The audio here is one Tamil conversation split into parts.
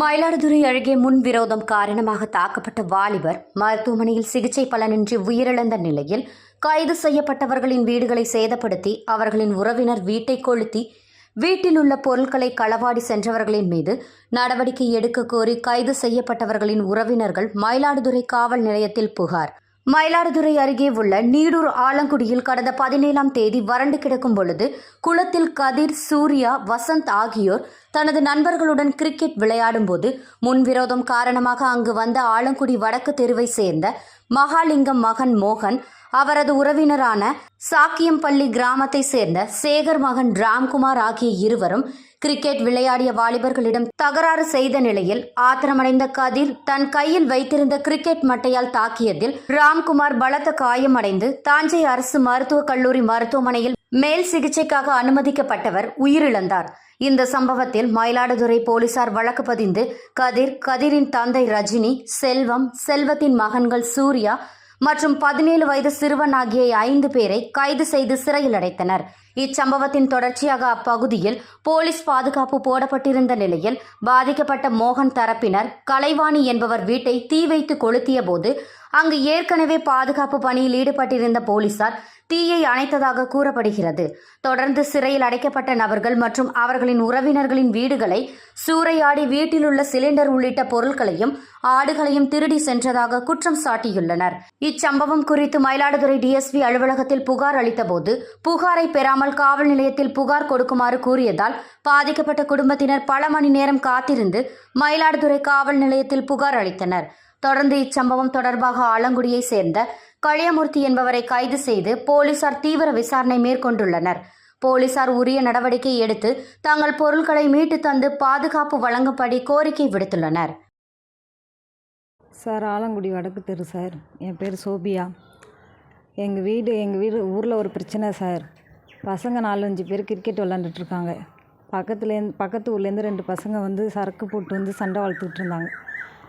மயிலாடுதுறை அருகே முன் விரோதம் காரணமாக தாக்கப்பட்ட வாலிபர் மருத்துவமனையில் சிகிச்சை பலனின்றி உயிரிழந்த நிலையில் கைது செய்யப்பட்டவர்களின் வீடுகளை சேதப்படுத்தி அவர்களின் உறவினர் வீட்டை கொளுத்தி வீட்டில் உள்ள பொருட்களை களவாடி சென்றவர்களின் மீது நடவடிக்கை எடுக்க கோரி கைது செய்யப்பட்டவர்களின் உறவினர்கள் மயிலாடுதுறை காவல் நிலையத்தில் புகார். மயிலாடுதுறை அருகே உள்ள நீடூர் ஆலங்குடியில் கடந்த பதினேழாம் தேதி வறண்டு கிடக்கும் பொழுது குளத்தில் கதிர் சூர்யா வசந்த் ஆகியோர் தனது நண்பர்களுடன் கிரிக்கெட் விளையாடும் போது முன்விரோதம் காரணமாக அங்கு வந்த ஆலங்குடி வடக்கு தெருவை சேர்ந்த மகாலிங்கம் மகன் மோகன் அவரது உறவினரான சாக்கியம்பள்ளி கிராமத்தை சேர்ந்த சேகர் மகன் ராம்குமார் ஆகிய இருவரும் கிரிக்கெட் விளையாடிய வாலிபர்களிடம் தகராறு செய்த நிலையில் ஆத்திரமடைந்த கதிர் தன் கையில் வைத்திருந்த கிரிக்கெட் மட்டையால் தாக்கியதில் ராம்குமார் பலத்த காயமடைந்து தாஞ்சை அரசு மருத்துவக் கல்லூரி மருத்துவமனையில் மேல் சிகிச்சைக்காக அனுமதிக்கப்பட்டவர் உயிரிழந்தார். இந்த சம்பவத்தில் மயிலாடுதுறை போலீசார் வழக்கு பதிந்து கதிர் கதிரின் தந்தை ரஜினி செல்வம் செல்வத்தின் மகன்கள் சூர்யா மற்றும் பதினேழு வயது சிறுவன் ஆகிய ஐந்து பேரை கைது செய்து சிறையில் அடைத்தனர். இச்சம்பவத்தின் தொடர்ச்சியாக அப்பகுதியில் போலீஸ் பாதுகாப்பு போடப்பட்டிருந்த நிலையில் பாதிக்கப்பட்ட மோகன் தரப்பினர் கலைவாணி என்பவர் வீட்டை தீ வைத்து கொளுத்திய போது அங்கு ஏற்கனவே பாதுகாப்பு பணியில் ஈடுபட்டிருந்த போலீசார் தீயை அணைத்ததாக கூறப்படுகிறது. தொடர்ந்து சிறையில் அடைக்கப்பட்ட நபர்கள் மற்றும் அவர்களின் உறவினர்களின் வீடுகளை சூறையாடி வீட்டிலுள்ள சிலிண்டர் உள்ளிட்ட பொருட்களையும் ஆடுகளையும் திருடி சென்றதாக குற்றம் சாட்டியுள்ளனர். இச்சம்பவம் குறித்து மயிலாடுதுறை டிஎஸ்பி அலுவலகத்தில் புகார் அளித்தபோது புகாரை பெறாமல் காவல் நிலையத்தில் புகார் கொடுக்குமாறு கூறியதால் பாதிக்கப்பட்ட குடும்பத்தினர் பல மணி நேரம் காத்திருந்து மயிலாடுதுறை காவல் நிலையத்தில் புகார் அளித்தனர். தொடர்ந்து இச்சம்பவம் தொடர்பாக ஆலங்குடியை சேர்ந்த களியமூர்த்தி என்பவரை கைது செய்து போலீசார் தீவிர விசாரணை மேற்கொண்டுள்ளனர். போலீசார் உரிய நடவடிக்கை எடுத்து தங்கள் பொருட்களை மீட்டு தந்து பாதுகாப்பு வழங்கும்படி கோரிக்கை விடுத்துள்ளனர். சார் ஆலங்குடி வடக்கு தெரு சார். என் பேர் சோபியா. எங்கள் வீடு எங்கள் வீடு ஊரில் ஒரு பிரச்சனை சார். பசங்க நாலஞ்சு பேர் கிரிக்கெட் விளாண்டுட்ருக்காங்க. பக்கத்துலேருந்து பக்கத்து ஊர்லேருந்து ரெண்டு பசங்க வந்து சரக்கு போட்டு வந்து சண்டை வளர்த்துக்கிட்டு இருந்தாங்க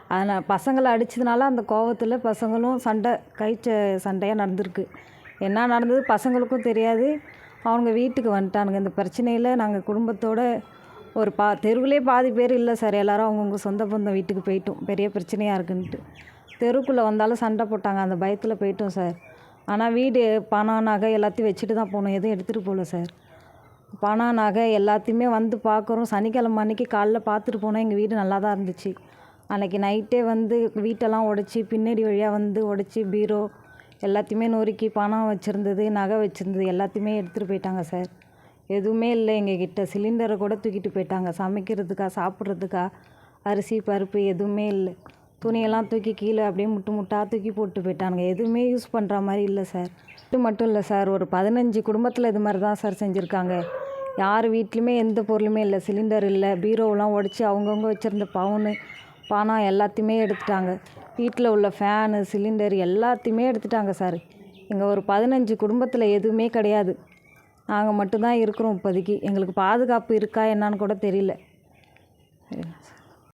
அதனால் பசங்களை அடித்ததுனால அந்த கோவத்தில் பசங்களும் சண்டை கைச்ச சண்டையாக நடந்திருக்கு. என்ன நடந்தது பசங்களுக்கும் தெரியாது. அவங்க வீட்டுக்கு வந்துட்டானுங்க. இந்த பிரச்சனையில் நாங்கள் குடும்பத்தோட ஒரு பா தெருவிலே பாதி பேர் இல்லை சார். எல்லோரும் அவங்கவுங்க சொந்த பந்தம் வீட்டுக்கு போயிட்டோம். பெரிய பிரச்சனையாக இருக்குன்ட்டு. தெருக்குள்ளே வந்தாலும் சண்டை போட்டாங்க. அந்த பயத்தில் போயிட்டோம் சார். ஆனால் வீடு பணம் நகை எல்லாத்தையும் வச்சுட்டு தான் போனோம் எதுவும் எடுத்துகிட்டு போகல சார் பணம் நகை எல்லாத்தையுமே வந்து பார்க்குறோம் சனிக்கிழமை அன்னைக்கு காலைல பார்த்துட்டு போனோம் எங்கள் வீடு நல்லா தான் இருந்துச்சு. அன்றைக்கி நைட்டே வந்து வீட்டெல்லாம் உடச்சி பின்னாடி வழியாக வந்து உடச்சி பீரோ எல்லாத்தையுமே நொறுக்கி பணம் வச்சுருந்தது நகை வச்சுருந்தது எல்லாத்தையுமே எடுத்துகிட்டு போயிட்டாங்க சார் எதுவுமே இல்லை எங்ககிட்ட. சிலிண்டரை கூட தூக்கிட்டு போயிட்டாங்க. சமைக்கிறதுக்கா சாப்பிட்றதுக்கா அரிசி பருப்பு எதுவுமே இல்லை. துணியெல்லாம் தூக்கி கீழே அப்படியே முட்டு முட்டாக தூக்கி போட்டு போயிட்டானுங்க. எதுவுமே யூஸ் பண்ணுற மாதிரி இல்லை சார் இது மட்டும் இல்லை சார் ஒரு பதினஞ்சு குடும்பத்தில் இது மாதிரி தான் சார் செஞ்சுருக்காங்க. யார் வீட்லேயுமே எந்த பொருளுமே இல்லை. சிலிண்டர் இல்லை. பீரோவெலாம் உடச்சி அவங்கவுங்க வச்சுருந்த பவுனு பணம் எல்லாத்தையுமே எடுத்துட்டாங்க. வீட்டில் உள்ள ஃபேனு சிலிண்டர் எல்லாத்தையுமே எடுத்துட்டாங்க சார் இங்கே ஒரு பதினஞ்சு குடும்பத்தில் எதுவுமே கிடையாது. நாங்கள் மட்டும்தான் இருக்கிறோம் இப்போதைக்கு. எங்களுக்கு பாதுகாப்பு இருக்கா என்னான்னு கூட தெரியல.